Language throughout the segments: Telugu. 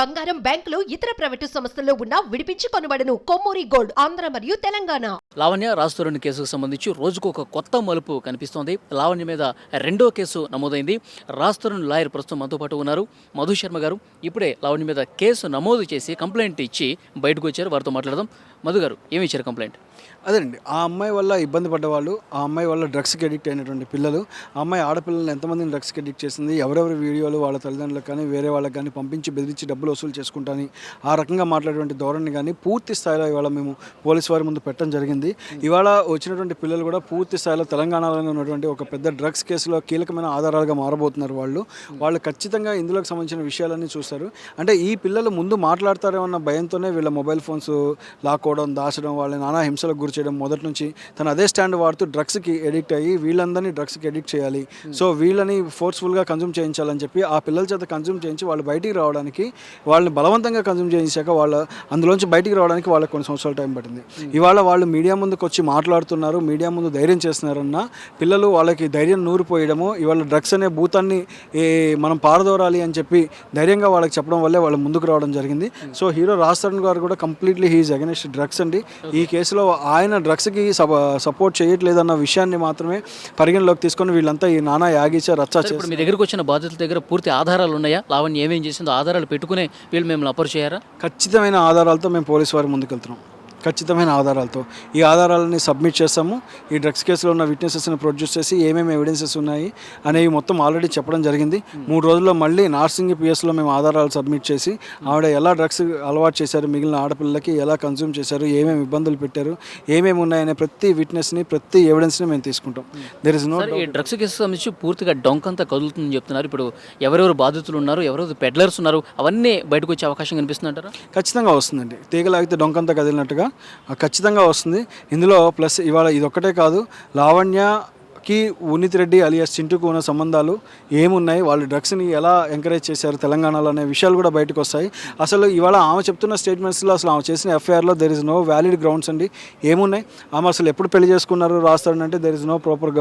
బంగారం బ్యాంకులు ఇతర ప్రైవేటు సంస్థల్లో ఉన్న విడిపించి కొనబడను. కొమ్మూరి గోల్డ్ ఆంధ్ర మరియు తెలంగాణ. లావణ్య రాజుతోరణి కేసుకు సంబంధించి రోజుకు ఒక కొత్త మలుపు కనిపిస్తోంది. లావణ్య మీద రెండో కేసు నమోదైంది. రాజుతోరణి లాయర్ ప్రస్తుతం మనతో పాటు ఉన్నారు. మధు శర్మ గారు ఇప్పుడే లావణ్య మీద కేసు నమోదు చేసి కంప్లైంట్ ఇచ్చి బయటకు వచ్చారు. వారితో మాట్లాడదాం. మధు గారు ఏమి ఇచ్చారు కంప్లైంట్? అదేనండి ఆ అమ్మాయి వల్ల ఇబ్బంది పడ్డవాళ్ళు ఆ అమ్మాయి వల్ల డ్రగ్స్కి అడిక్ట్ అయినటువంటి పిల్లలు ఆ అమ్మాయి ఆడపిల్లల్ని ఎంతమందిని డ్రగ్స్కి అడిక్ట్ చేసింది ఎవరెవరి వీడియోలు వాళ్ళ తల్లిదండ్రులకు కానీ వేరే వాళ్ళకి కానీ పంపించి బెదిరించి డబ్బులు వసూలు చేసుకుంటాని ఆ రకంగా మాట్లాడేటువంటి ధోరణి కానీ పూర్తి స్థాయిలో ఇవాళ మేము పోలీస్ వారి ముందు పెట్టడం జరిగింది. ఇవాళ వచ్చినటువంటి పిల్లలు కూడా పూర్తి స్థాయిలో తెలంగాణలో ఉన్నటువంటి ఒక పెద్ద డ్రగ్స్ కేసులో కీలకమైన ఆధారాలుగా మారబోతున్నారు వాళ్ళు. వాళ్ళు ఖచ్చితంగా ఇందులోకి సంబంధించిన విషయాలన్నీ చూస్తారు. అంటే ఈ పిల్లలు ముందు మాట్లాడతారేమన్న భయంతోనే వీళ్ళ మొబైల్ ఫోన్స్ లాక్కోవడం దాచడం వాళ్ళ నానా హింసలకు గురి చేయడం మొదటి నుంచి తను అదే స్టాండ్ వాడుతూ డ్రగ్స్కి ఎడిక్ట్ అయ్యి వీళ్ళందరినీ డ్రగ్స్కి ఎడిక్ట్ చేయాలి. సో వీళ్ళని ఫోర్స్ఫుల్గా కన్జ్యూమ్ చేయించాలని చెప్పి ఆ పిల్లల చేత కన్జ్యూమ్ చేయించి వాళ్ళు బయటికి రావడానికి వాళ్ళని బలవంతంగా కన్జ్యూమ్ చేయించాక వాళ్ళ అందులోంచి బయటికి రావడానికి వాళ్ళకి కొన్ని సంవత్సరాల టైం పట్టింది. ఇవాళ వాళ్ళు మీడియా ముందుకు వచ్చి మాట్లాడుతున్నారు మీడియా ముందు ధైర్యం చేస్తున్నారన్న పిల్లలు వాళ్ళకి ధైర్యం నూరిపోయడము ఇవాళ డ్రగ్స్ అనే భూతాన్ని మనం పారదోరాలి అని చెప్పి ధైర్యంగా వాళ్ళకి చెప్పడం వల్లే వాళ్ళు ముందుకు రావడం జరిగింది. సో హీరో రాజ్ తరుణ్ గారు కూడా కంప్లీట్లీ హీఈస్ అగెనిస్ట్ డ్రగ్స్ అండి. ఈ కేసులో ఆయన డ్రగ్స్కి సపోర్ట్ చేయట్లేదన్న విషయాన్ని మాత్రమే పరిగణలోకి తీసుకొని వీళ్ళంతా ఈ నానా యాగిచా రచ్చా ఇప్పుడు మీ దగ్గరకు వచ్చిన బాధితుల దగ్గర పూర్తి ఆధారాలు ఉన్నాయా? లావణ్య ఏమేం చేసిందో ఆధారాలు పెట్టుకునే వీళ్ళు మేము అపరు చేయారా ఖచ్చితమైన ఆధారాలతో మేము పోలీసు వారి ముందుకు వెళ్తున్నాం ఖచ్చితమైన ఆధారాలతో. ఈ ఆధారాలని సబ్మిట్ చేస్తాము ఈ డ్రగ్స్ కేసులో ఉన్న విట్నెసెస్ని ప్రొడ్యూస్ చేసి ఏమేమి ఎవిడెన్సెస్ ఉన్నాయి అనేవి మొత్తం ఆల్రెడీ చెప్పడం జరిగింది. మూడు రోజుల్లో మళ్ళీ నార్సింగ్ పిఎస్లో మేము ఆధారాలు సబ్మిట్ చేసి ఆవిడ ఎలా డ్రగ్స్ అలవాటు చేశారు మిగిలిన ఆడపిల్లలకి ఎలా కన్జ్యూమ్ చేశారు ఏమేమి ఇబ్బందులు పెట్టారు ఏమేమి ఉన్నాయనే ప్రతి విట్నెస్ని ప్రతి ఎవిడెన్స్ని మేము తీసుకుంటాం. దెర్ ఇస్ నో ఈ డ్రగ్స్ కేసు సంబంధించి పూర్తిగా డొంకంతా కదులుతుందని చెప్తున్నారు. ఇప్పుడు ఎవరెవరు బాధితులు ఉన్నారు ఎవరెవరు పెడ్లర్స్ ఉన్నారు అవన్నీ బయటకు వచ్చే అవకాశం కనిపిస్తుందంటారా? ఖచ్చితంగా వస్తుందండి. తీగలాగితే డొంకంతా కదిలినట్టుగా ఖచ్చితంగా వస్తుంది. ఇందులో ప్లస్ ఇవాళ ఇదొక్కటే కాదు లావణ్య కి ఉన్నిత్ రెడ్డి అలియాస్ చింటూకు ఉన్న సంబంధాలు ఏమున్నాయి? వాళ్ళు డ్రగ్స్ని ఎలా ఎంకరేజ్ చేశారు తెలంగాణలో అనే విషయాలు కూడా బయటకు వస్తాయి. అసలు ఇవాళ ఆమె చెప్తున్న స్టేట్మెంట్స్లో అసలు ఆమె చేసిన ఎఫ్ఐఆర్లో there is no valid grounds అండి. ఏమున్నాయి? ఆమె అసలు ఎప్పుడు పెళ్ళి చేసుకున్నారు రాస్తాడంటే there is no proper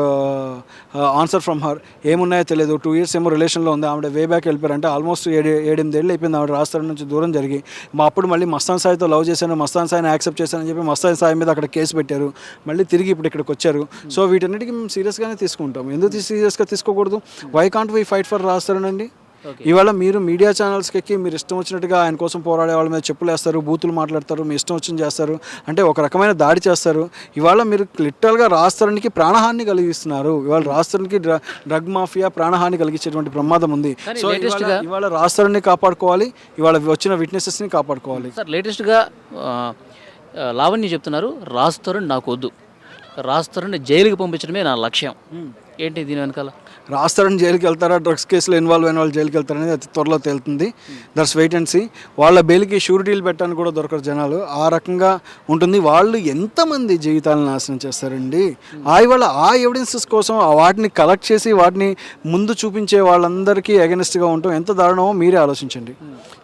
answer from her ఏమున్నాయో తెలియదు. టూ ఇయర్స్ ఏమో రిలేషన్లో ఉంది. ఆవిడ వే బ్యాక్ వెళ్ళిపోయారంటే ఆల్మోస్ట్ ఏడు ఏడెనిమిది ఏళ్ళు అయిపోయింది ఆవిడ రాస్తాడు నుంచి దూరం జరిగి. మా అప్పుడు మళ్ళీ మస్తాన్ సాయితో లవ్ చేశాను మస్తాన్ సాయిని యాక్సెప్ట్ చేశానని చెప్పి మస్తాన్ సాయి మీద అక్కడ కేసు పెట్టారు. మళ్ళీ తిరిగి ఇప్పుడు ఇక్కడికి వచ్చారు. సో వీటన్నిటికీ మేము సీరియస్గానే తీసుకుంటాం. ఎందుకు సీరియస్గా తీసుకోకూడదు? Why can't we fight for రాస్తారనండి? ఇవాళ మీరు మీడియా ఛానల్స్కి ఎక్కి మీరు ఇష్టం వచ్చినట్టుగా ఆయన కోసం పోరాడే వాళ్ళ మీద చెప్పులు వేస్తారు బూతులు మాట్లాడతారు మీ ఇష్టం వచ్చింది చేస్తారు. అంటే ఒక రకమైన దాడి చేస్తారు. ఇవాళ మీరు లిటరల్గా రాస్తారానికి ప్రాణహాని కలిగిస్తున్నారు. ఇవాళ రాస్తారానికి డ్రగ్ మాఫియా ప్రాణహాని కలిగించేటువంటి ప్రమాదం ఉంది. సో ఇవాళ- రాస్తారాన్ని కాపాడుకోవాలి. ఇవాళ వచ్చిన విట్నెసెస్ని కాపాడుకోవాలి. సార్ లేటెస్ట్గా లావణ్య చెప్తున్నారు రాస్తారు నాకు వద్దు. రాస్తారని జైలుకి పంపించడమే నా లక్ష్యం. ఏంటి దీని వెనకాల? రాస్తారని జైలుకి వెళ్తారా? డ్రగ్స్ కేసులో ఇన్వాల్వ్ అయిన వాళ్ళు జైలుకి వెళ్తారనేది అతి త్వరలో తేలుతుంది. That's wait and see. వాళ్ళ బెయిల్కి షూరిటీలు పెట్టడానికి కూడా దొరకరు జనాలు. ఆ రకంగా ఉంటుంది. వాళ్ళు ఎంతమంది జీవితాలను నాశనం చేస్తారండి? ఆ ఇవాళ ఆ ఎవిడెన్సెస్ కోసం ఆ వాటిని కలెక్ట్ చేసి వాటిని ముందు చూపించే వాళ్ళందరికీ అగెనిస్ట్గా ఉంటాం ఎంత దారుణమో మీరే ఆలోచించండి.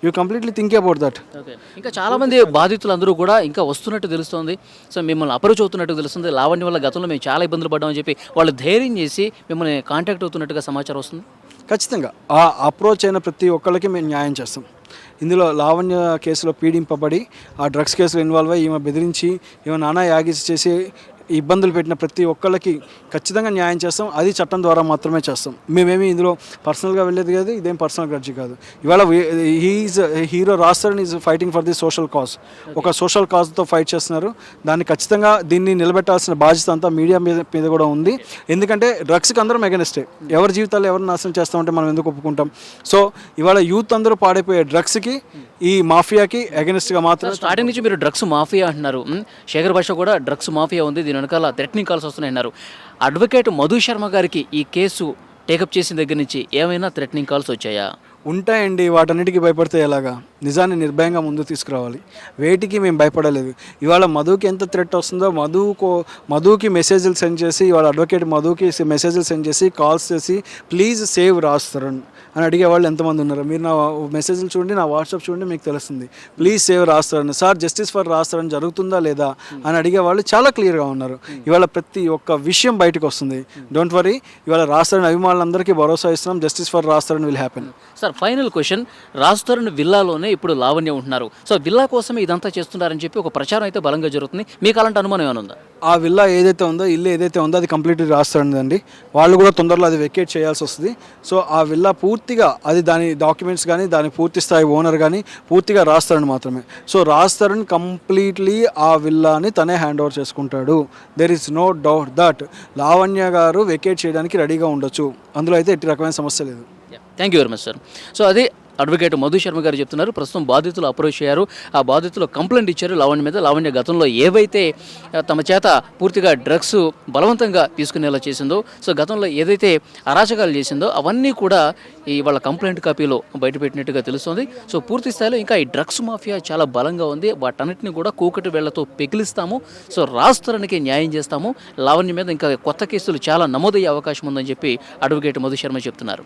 You completely think about that okay. ఇంకా చాలా మంది బాధితులు అందరూ కూడా ఇంకా వస్తున్నట్టు తెలుస్తుంది. సో మిమ్మల్ని అప్రోచ్ అవుతున్నట్టు తెలుస్తుంది. లావణ్య వల్ల గతంలో మేము చాలా ఇబ్బందులు పడ్డామని చెప్పి వాళ్ళు ధైర్యం చేసి మిమ్మల్ని కాంటాక్ట్ అవుతున్నట్టుగా సమాచారం వస్తుంది? ఖచ్చితంగా. ఆ అప్రోచ్ అయిన ప్రతి ఒక్కళ్ళకి మేము న్యాయం చేస్తాం. ఇందులో లావణ్య కేసులో పీడింపబడి ఆ డ్రగ్స్ కేసులో ఇన్వాల్వ్ అయ్యి ఈమె బెదిరించి ఈమె నానా యాగిస్ చేసి ఇబ్బందులు పెట్టిన ప్రతి ఒక్కళ్ళకి ఖచ్చితంగా న్యాయం చేస్తాం. అది చట్టం ద్వారా మాత్రమే చేస్తాం. మేమేమి ఇందులో పర్సనల్గా వెళ్ళేది కాదు ఇదేం పర్సనల్ గ్రడ్జి కాదు. ఇవాళ he is hero రాస్తారని is fighting for the social cause. ఒక సోషల్ కాజ్తో ఫైట్ చేస్తున్నారు. దాన్ని ఖచ్చితంగా దీన్ని నిలబెట్టాల్సిన బాధ్యత అంతా మీడియా మీద మీద కూడా ఉంది. ఎందుకంటే డ్రగ్స్కి అందరం ఎగనిస్టే. ఎవరి జీవితాలు ఎవరు నాశనం చేస్తామంటే మనం ఎందుకు ఒప్పుకుంటాం? సో ఇవాళ యూత్ అందరూ పాడైపోయే డ్రగ్స్కి ఈ మాఫియాకి ఎగనిస్ట్గా మాత్రం స్టార్టింగ్ నుంచి మీరు డ్రగ్స్ మాఫియా అంటున్నారు. శేఖర్ భాష కూడా డ్రగ్స్ మాఫియా ఉంది. దీని వెనకాల థ్రెటనింగ్ కాల్స్ వస్తున్నాయన్నారు. అడ్వకేట్ మధు శర్మ గారికి ఈ కేసు టేకప్ చేసిన దగ్గర నుంచి ఏమైనా థ్రెటనింగ్ కాల్స్ వచ్చాయా? ఉంటాయండి వాటన్నిటికీ భయపడితే ఎలాగా? నిజాన్ని నిర్భయంగా ముందు తీసుకురావాలి. వేటికి మేము భయపడలేదు. ఇవాళ మధుకి ఎంత థ్రెట్ వస్తుందో మధుకో మధుకి మెసేజ్లు సెండ్ చేసి ఇవాళ అడ్వకేట్ మధుకి మెసేజ్లు సెండ్ చేసి కాల్స్ చేసి ప్లీజ్ సేవ్ రాస్తారని అని అడిగే వాళ్ళు ఎంతమంది ఉన్నారు. మీరు నా మెసేజ్లు చూడండి నా వాట్సాప్ చూడండి మీకు తెలుస్తుంది. ప్లీజ్ సేవ్ రాస్తారని సార్ జస్టిస్ ఫర్ రాస్తారని జరుగుతుందా లేదా అని అడిగే వాళ్ళు చాలా క్లియర్గా ఉన్నారు. ఇవాళ ప్రతి ఒక్క విషయం బయటకు వస్తుంది. డోంట్ వరీ ఇవాళ రాస్తారని అభిమానులందరికీ భరోసా ఇస్తున్నాం. Justice for రాస్తారని will happen sir final question Rajasthan విల్లాలోనే ఇప్పుడు లావణ్య ఉంటున్నారు. సో విల్లా కోసమే ఇదంతా చేస్తున్నారని చెప్పి ఒక ప్రచారం అయితే బలంగా జరుగుతుంది. మీకు అలాంటి అనుమానం ఏమైనా ఉందా? ఆ విల్లా ఏదైతే ఉందో ఇల్లు ఏదైతే ఉందో అది కంప్లీట్లీ రాస్తారండి వాళ్ళు కూడా తొందరలో అది వెకేట్ చేయాల్సి వస్తుంది. సో ఆ విల్లా పూర్తిగా అది దాని డాక్యుమెంట్స్ కానీ దాని పూర్తి స్థాయి ఓనర్ కానీ పూర్తిగా రాస్తారని మాత్రమే. సో రాస్తారని కంప్లీట్లీ ఆ విల్లాని తనే హ్యాండ్ ఓవర్ చేసుకుంటాడు. There is no doubt that Lavanya garu vacate చేయడానికి రెడీగా ఉండొచ్చు. అందులో అయితే ఎట్టి రకమైన సమస్య లేదు. Thank you very much sir so అదే అడ్వకేట్ మధు శర్మ గారు చెప్తున్నారు. ప్రస్తుతం బాధితులు అప్రోచ్ అయ్యారు. ఆ బాధితులు కంప్లైంట్ ఇచ్చారు. లావణ్య మీద లావణ్య గతంలో ఏవైతే తమ చేత పూర్తిగా డ్రగ్స్ బలవంతంగా తీసుకునేలా చేసిందో సో గతంలో ఏదైతే అరాచకాలు చేసిందో అవన్నీ కూడా ఈ వాళ్ళ కంప్లైంట్ కాపీలో బయటపెట్టినట్టుగా తెలుస్తుంది. సో పూర్తి స్థాయిలో ఇంకా ఈ డ్రగ్స్ మాఫియా చాలా బలంగా ఉంది. వాటన్నిటిని కూడా కూకటి వేళ్ళతో పెకిలిస్తాము. సో రాష్ట్రానికి న్యాయం చేస్తాము. లావణ్య మీద ఇంకా కొత్త కేసులు చాలా నమోదయ్యే అవకాశం ఉందని చెప్పి అడ్వకేట్ మధు శర్మ చెప్తున్నారు.